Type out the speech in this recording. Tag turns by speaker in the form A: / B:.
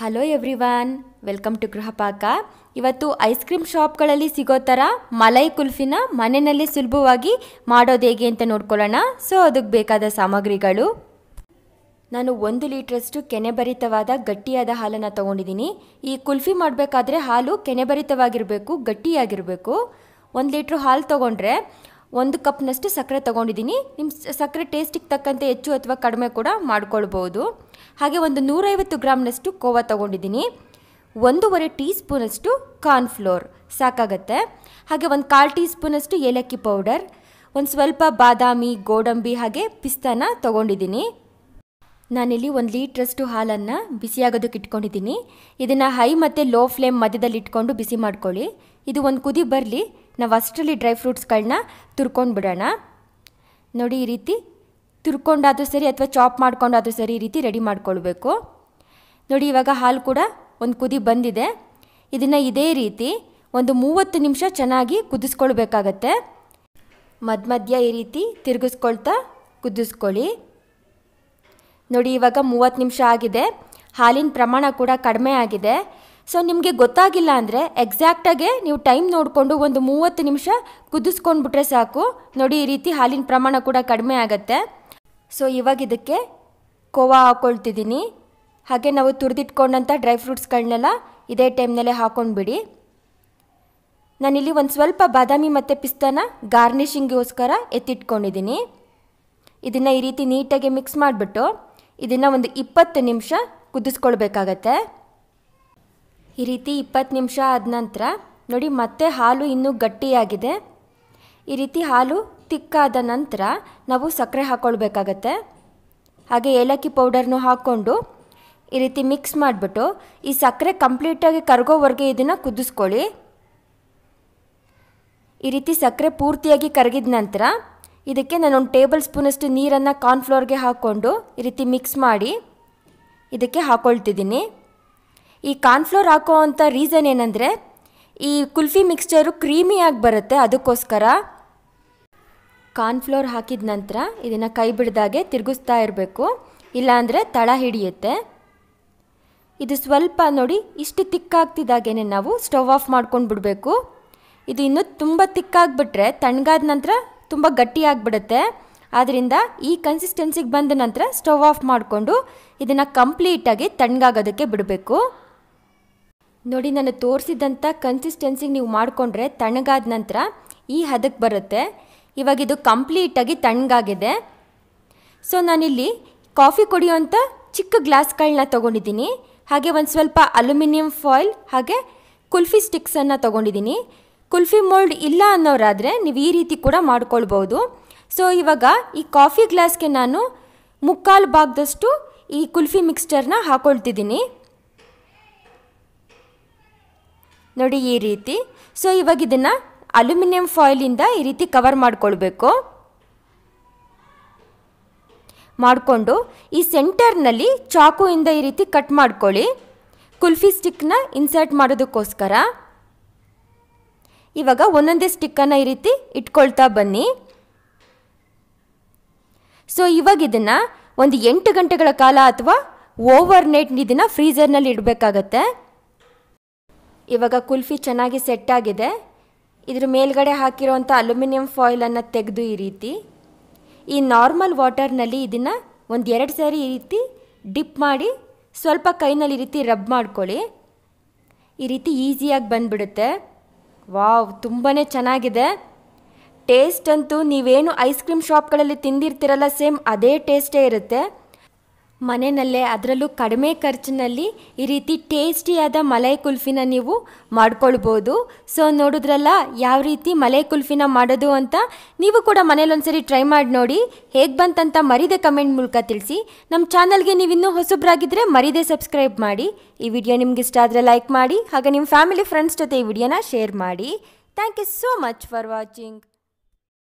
A: Hello everyone welcome to Grihapaka ಇವತ್ತು ice cream ಶಾಪ್ಗಳಲ್ಲಿ ಸಿಗೋ ಥರ ಮಲೈ ಕುಲ್ಫಿನ ಮನೆಯಲ್ಲಿ ಸುಲಭವಾಗಿ ಮಾಡೋದು ಹೇಗೆ ಅಂತ ನೋಡ್ಕೊಳ್ಳೋಣ. ಸೊ ಅದಕ್ಕೆ ಬೇಕಾದ ಸಾಮಗ್ರಿಗಳು. ನಾನು ಒಂದು ಲೀಟ್ರಷ್ಟು ಕೆನೆಭರಿತವಾದ ಗಟ್ಟಿಯಾದ ಹಾಲನ್ನು ತೊಗೊಂಡಿದ್ದೀನಿ. ಈ ಕುಲ್ಫಿ ಮಾಡಬೇಕಾದ್ರೆ ಹಾಲು ಕೆನೆಭರಿತವಾಗಿರಬೇಕು, ಗಟ್ಟಿಯಾಗಿರಬೇಕು. ಒಂದು ಲೀಟ್ರ್ ಹಾಲು ತೊಗೊಂಡ್ರೆ ಒಂದು ಕಪ್ನಷ್ಟು ಸಕ್ಕರೆ ತೊಗೊಂಡಿದ್ದೀನಿ. ನಿಮ್ಮ ಸಕ್ಕರೆ ಟೇಸ್ಟಿಗೆ ತಕ್ಕಂತೆ ಹೆಚ್ಚು ಅಥವಾ ಕಡಿಮೆ ಕೂಡ ಮಾಡ್ಕೊಳ್ಬೋದು. ಹಾಗೆ ಒಂದು ನೂರೈವತ್ತು ಗ್ರಾಮ್ನಷ್ಟು ಕೋವಾ ತೊಗೊಂಡಿದ್ದೀನಿ. ಒಂದೂವರೆ ಟೀ ಸ್ಪೂನಷ್ಟು ಕಾರ್ನ್ಫ್ಲೋರ್. ಸಾಕಾಗತ್ತೆ. ಹಾಗೆ ಒಂದು ಕಾಲು ಟೀ ಸ್ಪೂನಷ್ಟು ಏಲಕ್ಕಿ ಪೌಡರ್, ಒಂದು ಸ್ವಲ್ಪ ಬಾದಾಮಿ, ಗೋಡಂಬಿ ಹಾಗೆ ಪಿಸ್ತಾನ ತೊಗೊಂಡಿದ್ದೀನಿ. ನಾನಿಲ್ಲಿ ಒಂದು ಲೀಟ್ರಷ್ಟು ಹಾಲನ್ನು ಬಿಸಿಯಾಗೋದಕ್ಕೆ ಇಟ್ಕೊಂಡಿದ್ದೀನಿ. ಇದನ್ನು ಹೈ ಮತ್ತು ಲೋ ಫ್ಲೇಮ್ ಮಧ್ಯದಲ್ಲಿ ಇಟ್ಕೊಂಡು ಬಿಸಿ ಮಾಡ್ಕೊಳ್ಳಿ. ಇದು ಒಂದು ಕುದಿ ಬರಲಿ. ನಾವು ಅಷ್ಟರಲ್ಲಿ ಡ್ರೈ ಫ್ರೂಟ್ಸ್ಗಳನ್ನ ತುರ್ಕೊಂಡು ಬಿಡೋಣ. ನೋಡಿ ಈ ರೀತಿ ತುರ್ಕೊಂಡಾದರೂ ಸರಿ ಅಥವಾ ಚಾಪ್ ಮಾಡ್ಕೊಂಡಾದರೂ ಸರಿ ಈ ರೀತಿ ರೆಡಿ ಮಾಡ್ಕೊಳ್ಬೇಕು. ನೋಡಿ ಇವಾಗ ಹಾಲು ಕೂಡ ಒಂದು ಕುದಿ ಬಂದಿದೆ. ಇದನ್ನು ಇದೇ ರೀತಿ ಒಂದು ಮೂವತ್ತು ನಿಮಿಷ ಚೆನ್ನಾಗಿ ಕುದಿಸ್ಕೊಳ್ಬೇಕಾಗತ್ತೆ. ಮಧ್ಯ ಮಧ್ಯ ಈ ರೀತಿ ತಿರುಗಿಸ್ಕೊಳ್ತಾ ಕುದಿಸ್ಕೊಳ್ಳಿ. ನೋಡಿ ಇವಾಗ ಮೂವತ್ತು ನಿಮಿಷ ಆಗಿದೆ. ಹಾಲಿನ ಪ್ರಮಾಣ ಕೂಡ ಕಡಿಮೆ ಆಗಿದೆ. ಸೊ ನಿಮಗೆ ಗೊತ್ತಾಗಿಲ್ಲ ಅಂದರೆ ಎಕ್ಸಾಕ್ಟಾಗೆ ನೀವು ಟೈಮ್ ನೋಡಿಕೊಂಡು ಒಂದು ಮೂವತ್ತು ನಿಮಿಷ ಕುದಿಸ್ಕೊಂಡ್ಬಿಟ್ರೆ ಸಾಕು. ನೋಡಿ, ಈ ರೀತಿ ಹಾಲಿನ ಪ್ರಮಾಣ ಕೂಡ ಕಡಿಮೆ ಆಗುತ್ತೆ. ಸೊ ಇವಾಗ ಇದಕ್ಕೆ ಕೋವಾ ಹಾಕ್ಕೊಳ್ತಿದ್ದೀನಿ ಹಾಗೆ ನಾವು ತುರಿದಿಟ್ಕೊಂಡಂಥ ಡ್ರೈ ಫ್ರೂಟ್ಸ್ಗಳನ್ನೆಲ್ಲ ಇದೇ ಟೈಮ್ನಲ್ಲೇ ಹಾಕ್ಕೊಂಡ್ಬಿಡಿ ನಾನಿಲ್ಲಿ ಒಂದು ಸ್ವಲ್ಪ ಬಾದಾಮಿ ಮತ್ತು ಪಿಸ್ತಾನ ಗಾರ್ನಿಷಿಂಗಿಗೋಸ್ಕರ ಎತ್ತಿಟ್ಕೊಂಡಿದ್ದೀನಿ. ಇದನ್ನು ಈ ರೀತಿ ನೀಟಾಗಿ ಮಿಕ್ಸ್ ಮಾಡಿಬಿಟ್ಟು ಇದನ್ನು ಒಂದು ಇಪ್ಪತ್ತು ನಿಮಿಷ ಕುದಿಸ್ಕೊಳ್ಬೇಕಾಗತ್ತೆ. ಈ ರೀತಿ ಇಪ್ಪತ್ತು ನಿಮಿಷ ಆದ ನಂತರ ನೋಡಿ ಮತ್ತೆ ಹಾಲು ಇನ್ನೂ ಗಟ್ಟಿಯಾಗಿದೆ. ಈ ರೀತಿ ಹಾಲು ತಿಕ್ಕಾದ ನಂತರ ನಾವು ಸಕ್ಕರೆ ಹಾಕ್ಕೊಳ್ಬೇಕಾಗತ್ತೆ ಹಾಗೆ ಏಲಕ್ಕಿ ಪೌಡರ್ನು ಹಾಕ್ಕೊಂಡು ಈ ರೀತಿ ಮಿಕ್ಸ್ ಮಾಡಿಬಿಟ್ಟು ಈ ಸಕ್ಕರೆ ಕಂಪ್ಲೀಟಾಗಿ ಕರಗೋವರೆಗೆ ಇದನ್ನು ಕುದಿಸ್ಕೊಳ್ಳಿ. ಈ ರೀತಿ ಸಕ್ಕರೆ ಪೂರ್ತಿಯಾಗಿ ಕರಗಿದ ನಂತರ ಇದಕ್ಕೆ ನಾನು ಒಂದು ಟೇಬಲ್ ಸ್ಪೂನಷ್ಟು ನೀರನ್ನು ಕಾರ್ನ್ಫ್ಲೋರ್ಗೆ ಹಾಕ್ಕೊಂಡು ಈ ರೀತಿ ಮಿಕ್ಸ್ ಮಾಡಿ ಇದಕ್ಕೆ ಹಾಕ್ಕೊಳ್ತಿದ್ದೀನಿ ಈ ಕಾರ್ನ್ಫ್ಲೋರ್ ಹಾಕೋ ಅಂಥ ರೀಸನ್ ಏನಂದರೆ, ಈ ಕುಲ್ಫಿ ಮಿಕ್ಸ್ಚರು ಕ್ರೀಮಿಯಾಗಿ ಬರುತ್ತೆ, ಅದಕ್ಕೋಸ್ಕರ ಕಾರ್ನ್ಫ್ಲೋರ್ ಹಾಕಿದ ನಂತರ ಇದನ್ನು ಕೈ ಬಿಡ್ದಾಗೆ ತಿರುಗಿಸ್ತಾ ಇರಬೇಕು. ಇಲ್ಲಾಂದರೆ ತಳ ಹಿಡಿಯುತ್ತೆ. ಇದು ಸ್ವಲ್ಪ ನೋಡಿ, ಇಷ್ಟು ತಿಕ್ಕಾಗ್ತಿದ್ದಾಗೇನೆ ನಾವು ಸ್ಟವ್ ಆಫ್ ಮಾಡ್ಕೊಂಡು ಬಿಡಬೇಕು. ಇದು ಇನ್ನೂ ತುಂಬ ತಿಕ್ಕಾಗ್ಬಿಟ್ರೆ ತಣ್ಣಗಾದ ನಂತರ ತುಂಬ ಗಟ್ಟಿಯಾಗಿಬಿಡುತ್ತೆ ಆದ್ದರಿಂದ ಈ ಕನ್ಸಿಸ್ಟೆನ್ಸಿಗೆ ಬಂದ ನಂತರ ಸ್ಟವ್ ಆಫ್ ಮಾಡಿಕೊಂಡು ಇದನ್ನು ಕಂಪ್ಲೀಟಾಗಿ ತಣ್ಣಗಾಗೋದಕ್ಕೆ ಬಿಡಬೇಕು. ನೋಡಿ, ನಾನು ತೋರಿಸಿದಂಥ ಕನ್ಸಿಸ್ಟೆನ್ಸಿಗೆ ನೀವು ಮಾಡಿಕೊಂಡ್ರೆ ತಣ್ಣಗಾದ ನಂತರ ಈ ಹದಕ್ಕೆ ಬರುತ್ತೆ. ಇವಾಗ ಇದು ಕಂಪ್ಲೀಟಾಗಿ ತಣ್ಣಗಾಗಿದೆ. ಸೊ ನಾನಿಲ್ಲಿ ಕಾಫಿ ಕುಡಿಯೋಂಥ ಚಿಕ್ಕ ಗ್ಲಾಸ್ಗಳನ್ನ ತೊಗೊಂಡಿದ್ದೀನಿ. ಹಾಗೆ ಒಂದು ಸ್ವಲ್ಪ ಅಲ್ಯೂಮಿನಿಯಂ ಫಾಯಿಲ್ ಹಾಗೆ ಕುಲ್ಫಿ ಸ್ಟಿಕ್ಸನ್ನು ತೊಗೊಂಡಿದ್ದೀನಿ. ಕುಲ್ಫಿ ಮೋಲ್ಡ್ ಇಲ್ಲ ಅನ್ನೋರಾದರೆ ನೀವು ಈ ರೀತಿ ಕೂಡ ಮಾಡ್ಕೊಳ್ಬೋದು ಸೊ ಇವಾಗ ಈ ಕಾಫಿ ಗ್ಲಾಸ್ಗೆ ನಾನು ಮುಕ್ಕಾಲು ಭಾಗದಷ್ಟು ಈ ಕುಲ್ಫಿ ಮಿಕ್ಸ್ಚರ್ನ ಹಾಕೊಳ್ತಿದ್ದೀನಿ. ನೋಡಿ ಈ ರೀತಿ. ಸೊ ಇವಾಗ ಇದನ್ನು ಅಲ್ಯೂಮಿನಿಯಂ ಫಾಯಿಲಿಂದ ಈ ರೀತಿ ಕವರ್ ಮಾಡಿಕೊಳ್ಬೇಕು. ಮಾಡಿಕೊಂಡು ಈ ಸೆಂಟರ್ನಲ್ಲಿ ಚಾಕುವಿಂದ ಈ ರೀತಿ ಕಟ್ ಮಾಡ್ಕೊಳ್ಳಿ. ಕುಲ್ಫಿ ಸ್ಟಿಕ್ನ ಇನ್ಸರ್ಟ್ ಮಾಡೋದಕ್ಕೋಸ್ಕರ. ಇವಾಗ ಒಂದೊಂದೇ ಸ್ಟಿಕ್ಕನ್ನು ಈ ರೀತಿ ಇಟ್ಕೊಳ್ತಾ ಬನ್ನಿ. ಸೊ ಇವಾಗ ಇದನ್ನು ಒಂದು ಎಂಟು ಗಂಟೆಗಳ ಕಾಲ ಅಥವಾ ಓವರ್ ನೈಟ್ ಇದನ್ನು ಫ್ರೀಝರ್ನಲ್ಲಿ ಇಡಬೇಕಾಗತ್ತೆ. ಇವಾಗ ಕುಲ್ಫಿ ಚೆನ್ನಾಗಿ ಸೆಟ್ ಆಗಿದೆ ಇದ್ರ ಮೇಲ್ಗಡೆ ಹಾಕಿರೋವಂಥ ಅಲ್ಯೂಮಿನಿಯಂ ಫಾಯಿಲನ್ನು ತೆಗೆದು ಈ ರೀತಿ. ಈ ನಾರ್ಮಲ್ ವಾಟರ್ನಲ್ಲಿ ಇದನ್ನು ಒಂದು ಎರಡು ಸಾರಿ ಈ ರೀತಿ ಡಿಪ್ ಮಾಡಿ ಸ್ವಲ್ಪ ಕೈನಲ್ಲಿ ಈ ರೀತಿ ರಬ್ ಮಾಡ್ಕೊಳ್ಳಿ. ಈ ರೀತಿ ಈಸಿಯಾಗಿ ಬಂದುಬಿಡುತ್ತೆ. ವಾವ್ ತುಂಬಾ ಚೆನ್ನಾಗಿದೆ. ಟೇಸ್ಟ್ ಅಂತೂ ನೀವೇನು ಐಸ್ ಕ್ರೀಮ್ ಶಾಪ್ಗಳಲ್ಲಿ ತಿಂದಿರ್ತೀರಲ್ಲ, ಸೇಮ್ ಅದೇ ಟೇಸ್ಟೇ ಇರುತ್ತೆ. ಮನೆಯಲ್ಲೇ ಅದರಲ್ಲೂ ಕಡಿಮೆ ಖರ್ಚಿನಲ್ಲಿ ಈ ರೀತಿ ಟೇಸ್ಟಿಯಾದ ಮಲೈ ಕುಲ್ಫಿನ ನೀವು ಮಾಡ್ಕೊಳ್ಬೋದು. ಸೊ ನೋಡಿದ್ರಲ್ಲ ಯಾವ ರೀತಿ ಮಲೈ ಕುಲ್ಫಿನ ಮಾಡೋದು ಅಂತ ನೀವು ಕೂಡ ಮನೇಲಿ ಒಂದ್ಸರಿ ಟ್ರೈ ಮಾಡಿ ನೋಡಿ. ಹೇಗೆ ಬಂತಂತ ಮರಿದೆ ಕಮೆಂಟ್ ಮೂಲಕ ತಿಳಿಸಿ. ನಮ್ಮ ಚಾನಲ್ಗೆ ನೀವು ಇನ್ನೂ ಹೊಸಬ್ರಾಗಿದ್ದರೆ ಮರಿದೆ ಸಬ್ಸ್ಕ್ರೈಬ್ ಮಾಡಿ. ಈ ವಿಡಿಯೋ ನಿಮ್ಗೆ ಇಷ್ಟ ಆದರೆ ಲೈಕ್ ಮಾಡಿ. ಹಾಗೆ ನಿಮ್ಮ ಫ್ಯಾಮಿಲಿ ಫ್ರೆಂಡ್ಸ್ ಜೊತೆ ಈ ವಿಡಿಯೋನ ಶೇರ್ ಮಾಡಿ. Thank you so much for watching